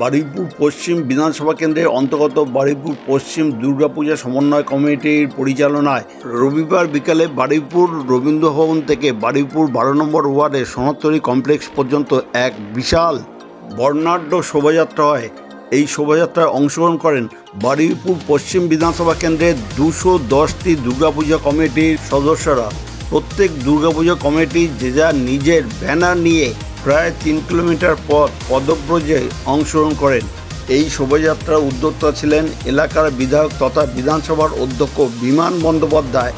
বারুইপুর পশ্চিম বিধানসভা কেন্দ্রের অন্তর্গত বারুইপুর পশ্চিম দুর্গাপূজা সমন্বয় কমিটির পরিচালনায় রবিবার বিকালে বারুইপুর রবীন্দ্রভবন থেকে বারুইপুর বারো নম্বর ওয়ার্ডের সনাতনী কমপ্লেক্স পর্যন্ত এক বিশাল বর্ণাঢ্য শোভাযাত্রা হয়। এই শোভাযাত্রায় অংশগ্রহণ করেন বারুইপুর পশ্চিম বিধানসভা কেন্দ্রের দুশো দশটি দুর্গাপূজা কমিটির সদস্যরা। প্রত্যেক দুর্গাপূজা কমিটি যে যার নিজের ব্যানার নিয়ে প্রায় তিন কিলোমিটার পথ পদব্রজে অংশগ্রহণ করেন। এই শোভাযাত্রার উদ্যোক্তা ছিলেন এলাকার বিধায়ক তথা বিধানসভার অধ্যক্ষ বিমান বন্দ্যোপাধ্যায়।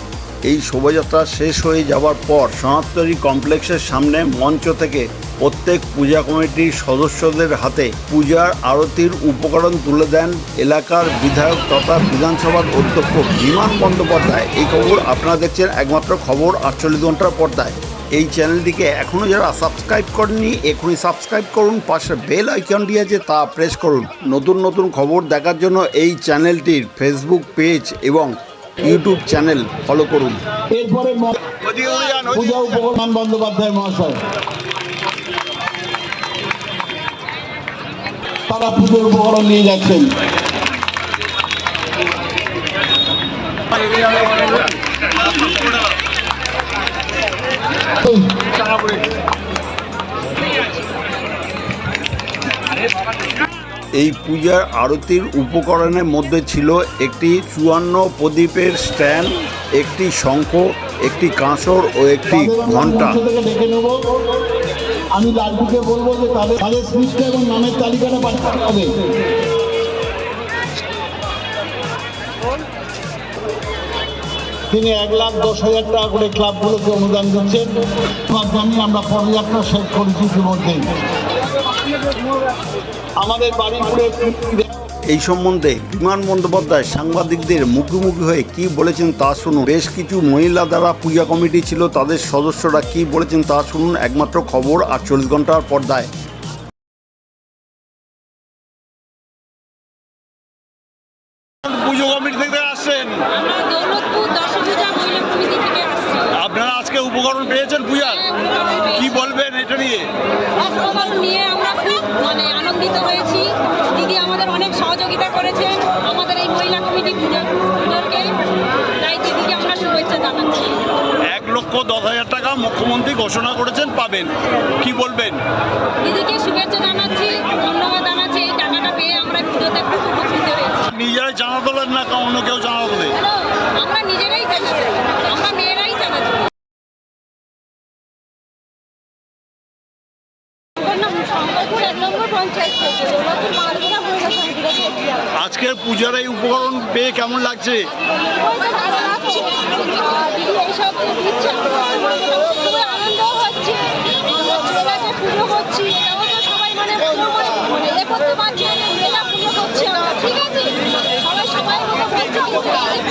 এই শোভাযাত্রা শেষ হয়ে যাওয়ার পর সনাতনী কমপ্লেক্সের সামনে মঞ্চ থেকে প্রত্যেক পূজা কমিটির সদস্যদের হাতে পূজার আরতির উপকরণ তুলে দেন এলাকার বিধায়ক তথা বিধানসভার অধ্যক্ষ বিমান বন্দ্যোপাধ্যায়। এই খবর আপনারা দেখছেন একমাত্র খবর আটচল্লিশ ঘণ্টার পর্দায়। এই চ্যানেলটিকে এখনও যারা সাবস্ক্রাইব করেননি এখনই সাবস্ক্রাইব করুন পাশে বেল আইকনটি আছে তা প্রেস করুন। নতুন নতুন খবর দেখার জন্য এই চ্যানেলটির ফেসবুক পেজ এবং ইউটিউব চ্যানেল ফলো করুন। এরপরে পূজা উপকরণ বন্দ্যোপাধ্যায় মহাশয়। তারা পুজোর উপকরণ নিয়ে যাচ্ছেন। এই পূজার আরতির উপকরণের মধ্যে ছিল একটি চুয়ান্ন প্রদীপের স্ট্যান্ড একটি শঙ্খ একটি কাঁসর ও একটি নেব। আমি লালটুকে বলব যে তাদের তাদের স্লিপটা এবং নামের তালিকাটা পাঠাতে হবে। তিনি এক লাখ দশ হাজার টাকা করে ক্লাবগুলোকে অনুদান দিচ্ছেন। জানি আমরা পদযাত্রা শেষ করেছি ইতিমধ্যে আমাদের বাড়িপুরে এই সম্বন্ধে বিমান বন্দ্যোপাধ্যায় সাংবাদিকদের মুখোমুখি হয়ে কি বলেছেন তা শুনুন। বেশ কিছু মহিলা দ্বারা পূজা কমিটি ছিল, তাদের সদস্যরা কি বলেছেন তা শুনুন। একমাত্র খবর আটচল্লিশ ঘণ্টার পর্দায়। আজকে পেয়েছেন পূজার কি বলবেন এটা নিয়ে? উপকরণ নিয়ে আমরা খুব মানে আনন্দিত হয়েছি। দিদি আমাদের অনেক সহযোগিতা করেছেন আমাদের এই মহিলা কমিটি পুজো পুজোরকে তাই দিদিকে আমরা শুভেচ্ছা জানাচ্ছি। এক লক্ষ দশ হাজার টাকা মুখ্যমন্ত্রী ঘোষণা করেছেন পাবেন। কি বলবেন? দিদিকে শুভেচ্ছা জানাচ্ছি ধন্যবাদ জানাচ্ছি। এই টাকাটা পেয়ে আমরা পুজোতে খুব উপকৃত হয়েছি। নিজেরাই জানা তোলেন না অন্য কেউ জানা তোলে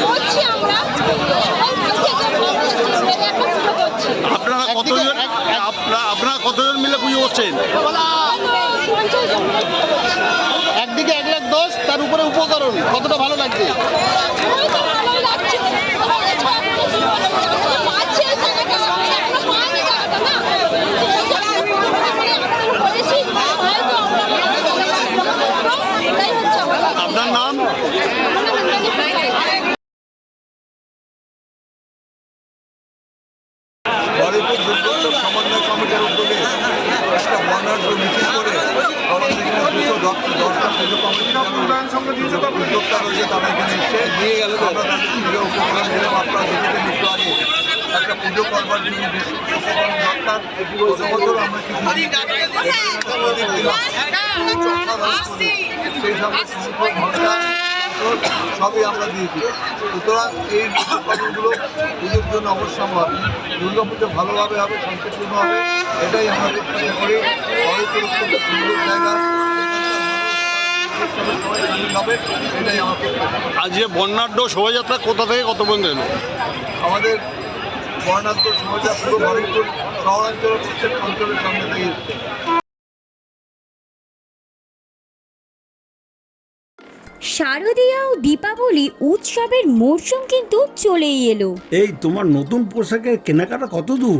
বলছে যে আমরা মেয়েরা একটা পুজো করছি আপনারা কতজন আপনারা আপনারা কতজন মিলে পুজো করছেন? একদিকে এক লাখ দশ তার উপরে উপকরণ। কতটা ভালো লাগছে? আপনার তো ভালো লাগছে পাচ্ছে এই টাকাটা এখনও পাইনি টাকাটা না করেছি হয়তো আমরা এটাই হচ্ছে আমার আপনার নাম বারুইপুর দুর্গোৎসব সমন্বয় কমিটির উদ্যোগে একটা বর্ণাঢ্য মিছিল করে আমরা সেখানে দুশো দশ পুজো কমিটি উদ্যোক্তা রয়েছে তারা এখানে নিয়ে গেল আমরা তাদের পুজো উপকরণ দিলাম আপনারা দেখেছেন একটু আগে একটা পুজো করবার সবই আমরা দিয়েছি সুতরাং এই উপকরণগুলো পুজোর জন্য দুর্গা পুজো ভালোভাবে হবে শান্তিপূর্ণ হবে এটাই আমরা প্রত্যাশা করি সুন্দর জায়গা হবে এটাই আমার আজ যে বর্ণাঢ্য শোভাযাত্রা কোথা থেকে কত পর্যন্ত এলো? আমাদের বর্ণাঢ্য শোভাযাত্রা পুরো বারুইপুর অঞ্চলের সামনে থেকে। শারদীয়া ও দীপাবলি উৎসবের মরশুম কিন্তু চলেই এলো। এই তোমার নতুন পোশাকের কেনাকাটা কত দূর?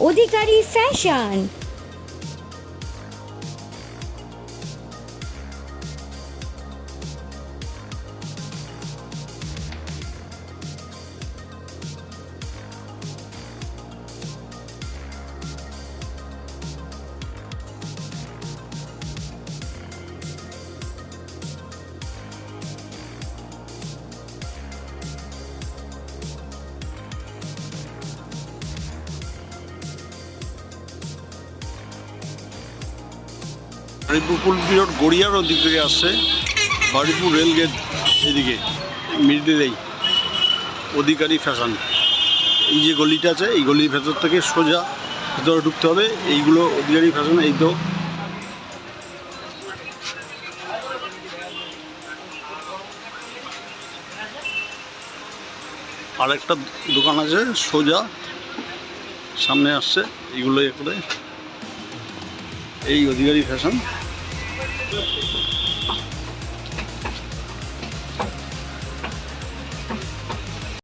অধিকারী ফ্যাশন। বাড়িপুর ফুল পিরিয়ড গড়িয়ার ওদিক থেকে আসছে বাড়িপুর রেল গেট এদিকে, মিডিলেই। অধিকারী ফ্যাশন। এই যে গলিটা আছে, এই গলির ভেতর থেকে সোজা ভেতরে ঢুকতে হবে। এইগুলো অধিকারী ফ্যাশন, এই তো। আর একটা দোকান আছে, সোজা। সামনে আসছে এইগুলো করে। এই অধিকারী ফ্যাশন। Thank you.